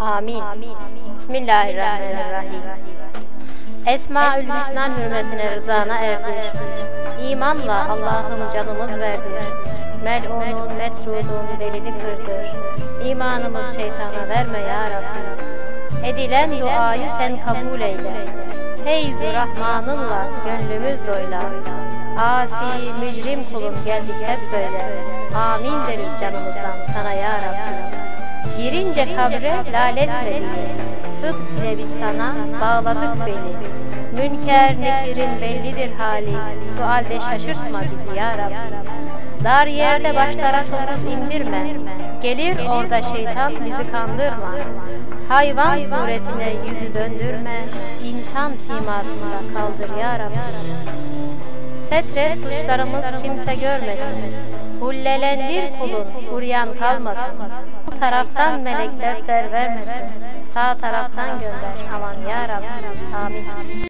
Amin. Bismillahirrahmanirrahim. Esmaül Hüsna hürmetine rızana erdi. İmanla Allah'ım canımız verdi. Mel'unun, metrudun delini kırdı. İmanımız şeytana verme ya Rabbi. Edilen duayı sen kabul eyle. Feyz-ü Rahmanınla gönlümüz doyla. Asi, mücrim kulum geldik hep böyle. Amin deriz canımızdan sana ya Rabbi. Girince kabre lalet medeni. Sıdk ile biz sana bağladık beni. Münker nekirin bellidir hali. Sualde şaşırtma bizi ya Rabbi. Dar yerde başlara topuz indirme. Gelir orada şeytan bizi kandırma. Hayvan suretine yüzü döndürme. İnsan simasında kaldır ya Rabbi. Setre suçlarımız kimse görmesin. Hullelendir kulun, uryan kalmasın. Taraftan melek defter vermesin. Sağ taraftan gönder aman ya Rabbi. Amin.